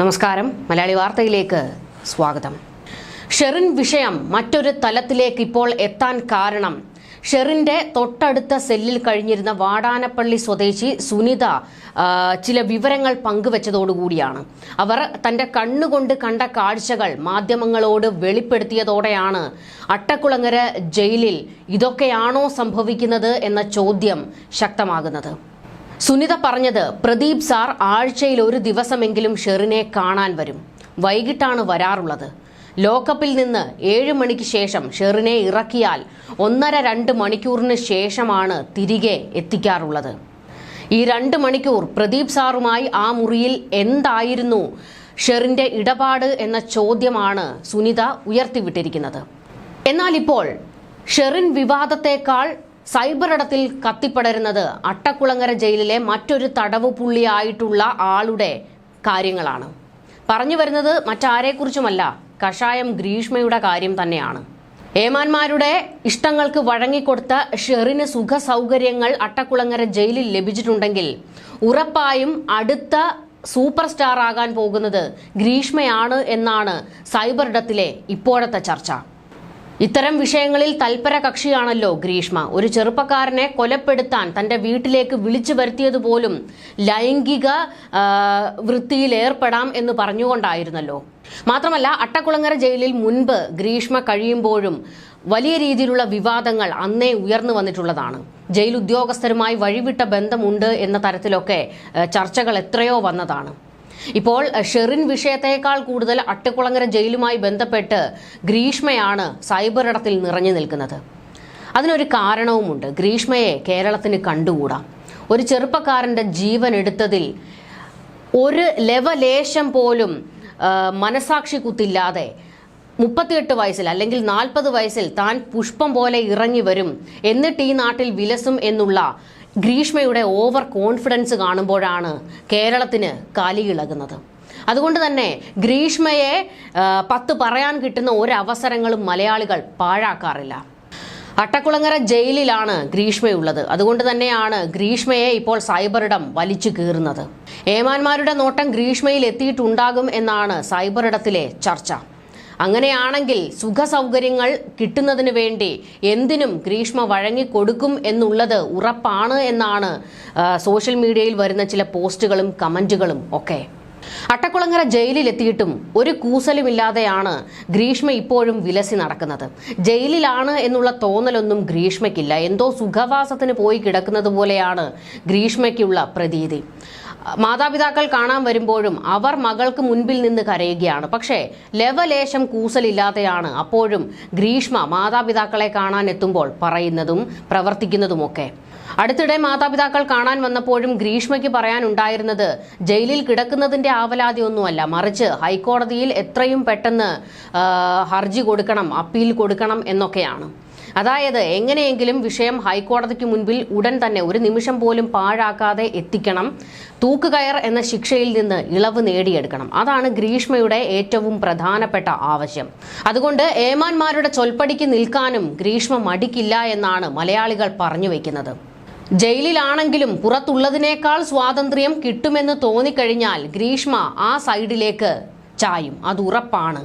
നമസ്കാരം. മലയാളി വാർത്തയിലേക്ക് സ്വാഗതം. ഷെറിൻ വിഷയം മറ്റൊരു തലത്തിലേക്ക് ഇപ്പോൾ എത്താൻ കാരണം. ഷെറിന്റെ തൊട്ടടുത്ത സെല്ലിൽ കഴിഞ്ഞിരുന്ന വാടാനപ്പള്ളി സ്വദേശി സുനിത ചില വിവരങ്ങൾ പങ്കുവച്ചതോടുകൂടിയാണ് അവർ തന്റെ കണ്ണുകൊണ്ട് കണ്ട കാഴ്ചകൾ മാധ്യമങ്ങളോട് വെളിപ്പെടുത്തിയതോടെയാണ് അട്ടക്കുളങ്ങര ജയിലിൽ ഇതൊക്കെയാണോ സംഭവിക്കുന്നത് എന്ന ചോദ്യം ശക്തമാകുന്നത്. സുനിത പറഞ്ഞത് പ്രദീപ് സാർ ആഴ്ചയിൽ ഒരു ദിവസമെങ്കിലും ഷെറിനെ കാണാൻ വരും. വൈകിട്ടാണ് വരാറുള്ളത്. ലോക്കപ്പിൽ നിന്ന് ഏഴ് മണിക്ക് ശേഷം ഷെറിനെ ഇറക്കിയാൽ ഒന്നര രണ്ട് മണിക്കൂറിന് ശേഷമാണ് തിരികെ എത്തിക്കാറുള്ളത്. ഈ രണ്ട് മണിക്കൂർ പ്രദീപ് സാറുമായി ആ മുറിയിൽ എന്തായിരുന്നു ഷെറിന്റെ ഇടപാട് എന്ന ചോദ്യമാണ് സുനിത ഉയർത്തിവിട്ടിരിക്കുന്നത്. എന്നാൽ ഇപ്പോൾ ഷെറിൻ വിവാദത്തെക്കാൾ സൈബർ ഇടത്തിൽ കത്തിപ്പടരുന്നത് അട്ടക്കുളങ്ങര ജയിലിലെ മറ്റൊരു തടവ് പുള്ളിയായിട്ടുള്ള ആളുടെ കാര്യങ്ങളാണ്. പറഞ്ഞു വരുന്നത് മറ്റാരെക്കുറിച്ചുമല്ല കഷായം ഗ്രീഷ്മയുടെ കാര്യം തന്നെയാണ്. ഏമാന്മാരുടെ ഇഷ്ടങ്ങൾക്ക് വഴങ്ങിക്കൊടുത്ത ഷെറിന് സുഖ സൗകര്യങ്ങൾ അട്ടക്കുളങ്ങര ജയിലിൽ ലഭിച്ചിട്ടുണ്ടെങ്കിൽ ഉറപ്പായും അടുത്ത സൂപ്പർ സ്റ്റാർ ആകാൻ പോകുന്നത് ഗ്രീഷ്മയാണ് എന്നാണ് സൈബർ ഇടത്തിലെ ഇപ്പോഴത്തെ ചർച്ച. ഇത്തരം വിഷയങ്ങളിൽ തൽപര കക്ഷിയാണല്ലോ ഗ്രീഷ്മ. ഒരു ചെറുപ്പക്കാരനെ കൊലപ്പെടുത്താൻ തന്റെ വീട്ടിലേക്ക് വിളിച്ചു വരുത്തിയതുപോലും ലൈംഗിക വൃത്തിയിൽ ഏർപ്പെടാം എന്ന് പറഞ്ഞുകൊണ്ടായിരുന്നല്ലോ. മാത്രമല്ല അട്ടക്കുളങ്ങര ജയിലിൽ മുൻപ് ഗ്രീഷ്മ കഴിയുമ്പോഴും വലിയ രീതിയിലുള്ള വിവാദങ്ങൾ അന്നേ ഉയർന്നു വന്നിട്ടുള്ളതാണ്. ജയിൽ ഉദ്യോഗസ്ഥരുമായി വഴിവിട്ട ബന്ധമുണ്ട് എന്ന തരത്തിലൊക്കെ ചർച്ചകൾ എത്രയോ വന്നതാണ്. ഇപ്പോൾ ഷെറിൻ വിഷയത്തെക്കാൾ കൂടുതൽ അട്ടക്കുളങ്ങര ജയിലുമായി ബന്ധപ്പെട്ട് ഗ്രീഷ്മയാണ് സൈബർ ഇടത്തിൽ നിറഞ്ഞു നിൽക്കുന്നത്. അതിനൊരു കാരണവുമുണ്ട്. ഗ്രീഷ്മയെ കേരളത്തിന് കണ്ടുകൂടാം. ഒരു ചെറുപ്പക്കാരന്റെ ജീവൻ എടുത്തതിൽ ഒരു ലവലേശം പോലും മനസാക്ഷി കുത്തില്ലാതെ മുപ്പത്തിയെട്ട് വയസ്സിൽ അല്ലെങ്കിൽ നാൽപ്പത് വയസ്സിൽ താൻ പുഷ്പം പോലെ ഇറങ്ങി വരും. എന്നിട്ട് ഈ നാട്ടിൽ വിലസും എന്നുള്ള ഗ്രീഷ്മയുടെ ഓവർ കോൺഫിഡൻസ് കാണുമ്പോഴാണ് കേരളത്തിന് കാലിയിളകുന്നത് അതുകൊണ്ട് തന്നെ ഗ്രീഷ്മയെ പത്ത് പറയാൻ കിട്ടുന്ന ഒരവസരങ്ങളും മലയാളികൾ പാഴാക്കാറില്ല. അട്ടക്കുളങ്ങര ജയിലിലാണ് ഗ്രീഷ്മയുള്ളത്. അതുകൊണ്ട് തന്നെയാണ് ഗ്രീഷ്മയെ ഇപ്പോൾ സൈബറിടം വലിച്ചു കീറുന്നത്. ഏമാന്മാരുടെ നോട്ടം ഗ്രീഷ്മയിൽ എത്തിയിട്ടുണ്ടാകും എന്നാണ് സൈബറിടത്തിലെ ചർച്ച. അങ്ങനെയാണെങ്കിൽ സുഖസൗകര്യങ്ങൾ കിട്ടുന്നതിന് വേണ്ടി എന്തിനും ഗ്രീഷ്മ വഴങ്ങിക്കൊടുക്കും എന്നുള്ളത് ഉറപ്പാണ് എന്നാണ് സോഷ്യൽ മീഡിയയിൽ വരുന്ന ചില പോസ്റ്റുകളും കമന്റുകളും ഒക്കെ. അട്ടക്കുളങ്ങര ജയിലിലെത്തിയിട്ടും ഒരു കൂസലുമില്ലാതെയാണ് ഗ്രീഷ്മ ഇപ്പോഴും വിലസി നടക്കുന്നത്. ജയിലിലാണ് എന്നുള്ള തോന്നലൊന്നും ഗ്രീഷ്മയ്ക്കില്ല. എന്തോ സുഖവാസത്തിന് പോയി കിടക്കുന്നത് പോലെയാണ് ഗ്രീഷ്മയ്ക്കുള്ള പ്രതീതി. മാതാപിതാക്കൾ കാണാൻ വരുമ്പോഴും അവർ മകൾക്ക് മുൻപിൽ നിന്ന് കരയുകയാണ്. പക്ഷേ ലവലേശം കൂസലില്ലാതെയാണ് അപ്പോഴും ഗ്രീഷ്മ മാതാപിതാക്കളെ കാണാൻ എത്തുമ്പോൾ പറയുന്നതും പ്രവർത്തിക്കുന്നതുമൊക്കെ. അടുത്തിടെ മാതാപിതാക്കൾ കാണാൻ വന്നപ്പോഴും ഗ്രീഷ്മയ്ക്ക് പറയാനുണ്ടായിരുന്നത് ജയിലിൽ കിടക്കുന്നതിന്റെ ആവലാതി ഒന്നുമല്ല മറിച്ച് ഹൈക്കോടതിയിൽ എത്രയും പെട്ടെന്ന് ഹർജി കൊടുക്കണം അപ്പീൽ കൊടുക്കണം എന്നൊക്കെയാണ്. അതായത് എങ്ങനെയെങ്കിലും വിഷയം ഹൈക്കോടതിക്ക് മുൻപിൽ ഉടൻ തന്നെ ഒരു നിമിഷം പോലും പാഴാക്കാതെ എത്തിക്കണം. തൂക്കുകയർ എന്ന ശിക്ഷയിൽ നിന്ന് ഇളവ് നേടിയെടുക്കണം. അതാണ് ഗ്രീഷ്മയുടെ ഏറ്റവും പ്രധാനപ്പെട്ട ആവശ്യം. അതുകൊണ്ട് ഏമാന്മാരുടെ ചൊൽപ്പടിക്ക് നിൽക്കാനും ഗ്രീഷ്മ മടിക്കില്ല എന്നാണ് മലയാളികൾ പറഞ്ഞു വെക്കുന്നത്. ജയിലിലാണെങ്കിലും പുറത്തുള്ളതിനേക്കാൾ സ്വാതന്ത്ര്യം കിട്ടുമെന്ന് തോന്നിക്കഴിഞ്ഞാൽ ഗ്രീഷ്മ ആ സൈഡിലേക്ക് ചായും. അത് ഉറപ്പാണ്.